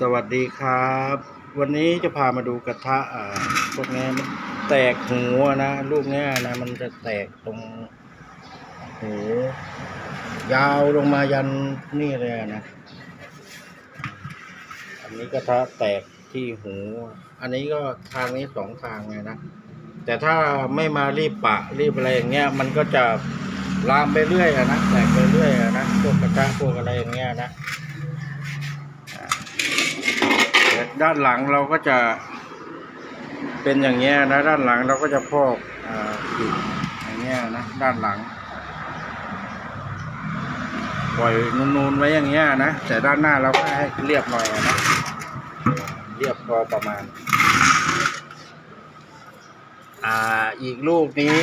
สวัสดีครับ วันนี้จะพามาดูกระทะอ่าพวกนี้มันแตกหูอะนะลูกเนี้ยนะมันจะแตกตรงหูยาวลงมายันนี่เลยนะ อันนี้กระทะแตกที่หู อันนี้ก็ทางนี้สองทางไงนะ แต่ถ้าไม่มารีบปะรีบอะไรอย่างเงี้ย มันก็จะลามไปเรื่อยอะนะแตกไปเรื่อยอะนะพวกกระทะพวกอะไรอย่างเงี้ยนะ แต่ ด้านหลังเราก็จะเป็นอย่างเงี้ยนะด้านหลังเราก็จะพอกอ่าปิดอย่างเงี้ยนะด้านหลัง ปล่อยนูนๆไว้อย่างเงี้ยนะแต่ด้านหน้าเราก็ให้เรียบหน่อยนะเรียบพอประมาณ อ่าอีกลูกนี้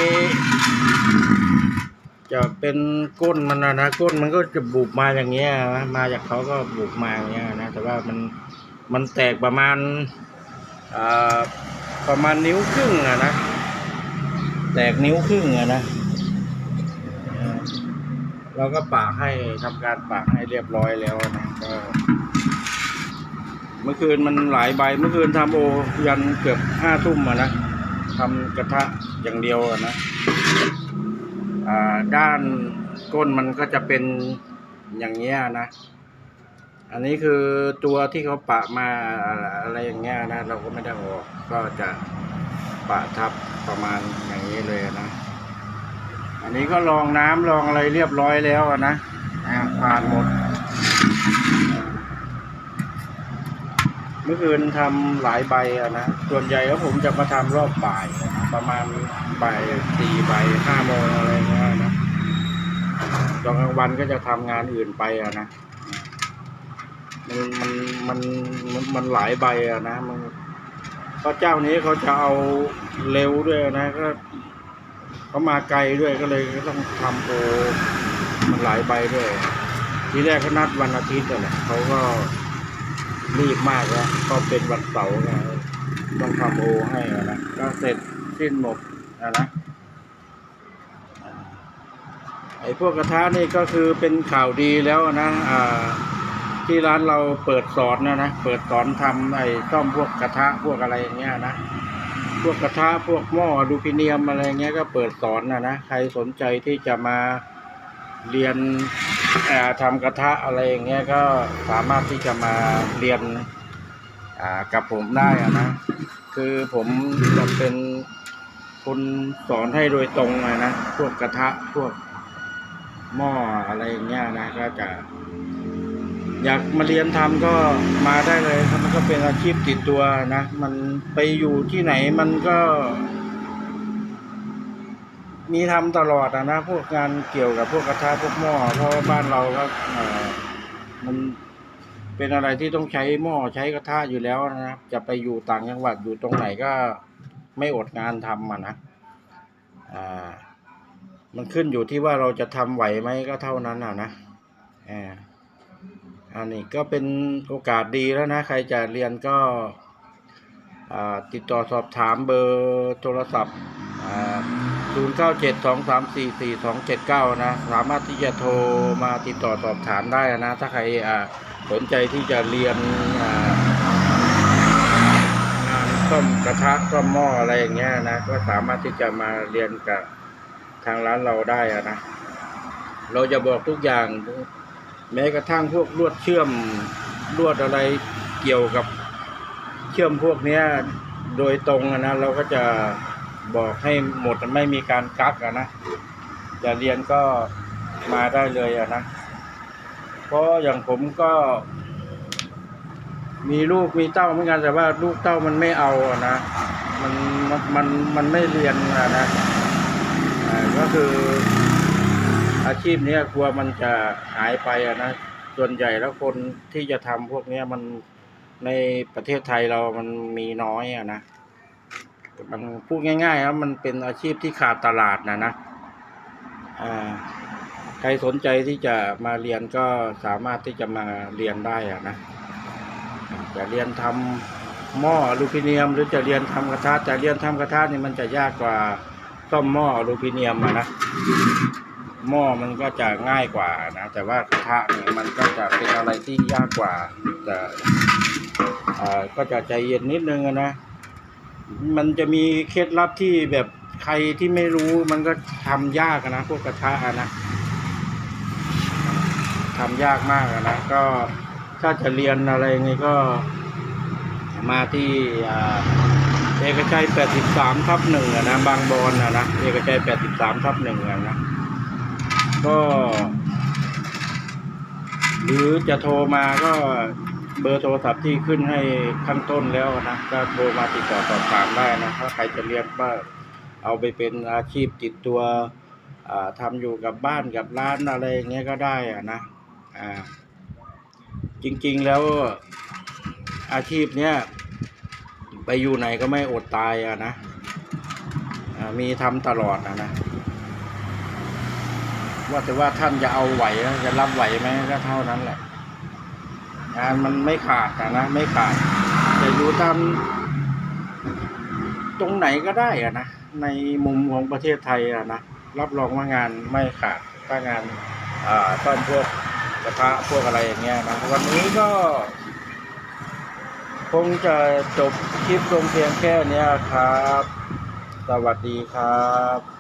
จะเป็นก้นมันนะนะก้นมันก็จะบุบมาอย่างเงี้ยนะมาจากเขาก็บุบมาอย่างเงี้ยนะแต่ว่ามัน มันแตกประมาณประมาณนิ้วครึ่งอะนะ แตกนิ้วครึ่งอะนะเราก็ปากให้ทำการปากให้เรียบร้อยแล้วนะก็เมื่อคืนมันหลายใบเมื่อคืนทำโอยันเกือบห้าทุ่มอะนะทำกระทะอย่างเดียวอะนะด้านก้นมันก็จะเป็นอย่างเงี้ยนะ อันนี้คือตัวที่เขาปะมาอะไรอย่างเงี้ยนะ เราก็ไม่ได้ออกก็จะปะทับประมาณอย่างนี้เลยนะ อันนี้ก็ลองน้ำลองอะไรเรียบร้อยแล้วนะผ่านหมด เมื่อคืนทำหลายใบนะ ส่วนใหญ่แล้วผมจะมาทำรอบบ่าย ประมาณบ่ายสี่บ่ายห้าโมงอะไรเงี้ยนะตอนกลางวันก็จะทำงานอื่นไปอะนะ มันมันมันมันหลายใบอะนะมันเพระเจ้านี้เขาจะเอาเร็วด้วยนะก็เขามาไกลด้วยก็เลยก็ต้องทำโอมันหลายใบด้วย ทีแรกเขานัดวันอาทิตย์แหละเขาก็รีบมากแล้วก็เป็นวันเสาร์ไงต้องทำโอให้นะก็เสร็จสิ้นหมดอะนะไอ้พวกกระทะนี่ก็คือเป็นข่าวดีแล้วนะอ่า ที่ร้านเราเปิดสอนนะนะ เปิดสอนทำไอ้ซ่อมพวกกระทะพวกอะไรอย่างเงี้ยนะ พวกกระทะพวกหม้ออลูพิเนียมอะไรเงี้ยก็เปิดสอนนะนะ ใครสนใจที่จะมาเรียนทำกระทะอะไรอย่างเงี้ยก็สามารถที่จะมาเรียนกับผมได้นะ คือผมจะเป็นคนสอนให้โดยตรงนะ พวกกระทะพวกหม้ออะไรอย่างเงี้ยนะ ก็จะ อยากมาเรียนทำก็มาได้เลยครับมันก็เป็นอาชีพติดตัวนะ มันไปอยู่ที่ไหนมันก็ มีทำตลอดอะนะ พวกงานเกี่ยวกับพวกกระทะพวกหม้อเพราะว่าบ้านเราก็เอ่อมันเป็นอะไรที่ต้องใช้หม้อใช้กระทะอยู่แล้วนะครับ จะไปอยู่ต่างจังหวัดอยู่ตรงไหนก็ไม่อดงานทำอะนะอ่ามันขึ้นอยู่ที่ว่าเราจะทำไหวไหมก็เท่านั้นอะนะอ่า อันนี้ก็เป็นโอกาสดีแล้วนะ ใครจะเรียนก็ติดต่อสอบถามเบอร์โทรศัพท์อ่าศูนย์เก้าเจ็ดสองสามสี่สี่สองเจ็ดเก้านะ สามารถที่จะโทรมาติดต่อสอบถามได้นะ ถ้าใครสนใจที่จะเรียนงานซ่อมกระทะซ่อมหม้ออะไรอย่างเงี้ยนะ ก็สามารถที่จะมาเรียนกับทางร้านเราได้นะ เราจะบอกทุกอย่าง แม้กระทั่งพวกลวดเชื่อมลวดอะไรเกี่ยวกับเชื่อมพวกนี้โดยตรงนะเราก็จะบอกให้หมดไม่มีการกักนะจะเรียนก็มาได้เลยนะเพราะอย่างผมก็ มีลูกมีเต้าเหมือนกันแต่ว่าลูกเต้ามันไม่เอานะมันมันมันมันไม่เรียนอะนะก็คือ อาชีพเนี้ยกลัวมันจะหายไปอะนะส่วนใหญ่แล้วคนที่จะทำพวกเนี้ยมันในประเทศไทยเรามันมีน้อยอะนะมันพูดง่ายๆครับมันเป็นอาชีพที่ขาดตลาดนะนะใครสนใจที่จะมาเรียนก็สามารถที่จะมาเรียนได้อะนะจะเรียนทำหม้ออลูมิเนียม หรือจะเรียนทำกระทะแต่เรียนทำกระทะนี่มันจะยากกว่าซ่อมหม้ออลูมิเนียมอะนะ หม้อมันก็จะง่ายกว่านะ แต่ว่ากระทะเนี่ยมันก็จะเป็นอะไรที่ยากกว่าแต่ก็จะใจเย็นนิดนึงนะ มันจะมีเคล็ดลับที่แบบใครที่ไม่รู้มันก็ทำยากนะพวกกระทะนะทำยากมากนะก็ถ้าจะเรียนอะไรไงก็มาที่เอกชัย 83 ทับหนึ่งอะนะบางบอนอะนะเอกชัย 83 ทับหนึ่งนะ ก็ หรือจะโทรมาก็เบอร์โทรศัพท์ที่ขึ้นให้ข้างต้นแล้วนะก็โทรมาติดต่อสอบถามได้นะถ้าใครจะเรียนว่าเอาไปเป็นอาชีพติดตัวอ่าทำอยู่กับบ้านกับร้านอะไรอย่างเงี้ยก็ได้อะนะอ่าจริงๆแล้วอาชีพเนี้ยไปอยู่ไหนก็ไม่อดตายอะนะมีทำตลอดอะนะ ว่าแต่ว่าท่านจะเอาไหวจะรับไหวไหมก็เท่านั้นแหละงานมันไม่ขาดอะนะไม่ขาดจะอยู่ตามตรงไหนก็ได้อะนะในมุมของประเทศไทยอะนะรับรองว่างานไม่ขาดถ้างานอ่าต้อนพวกกระทะพวกอะไรอย่างเงี้ยนะวันนี้ก็ คงจะจบคลิปลงเพียงแค่นี้ครับ สวัสดีครับ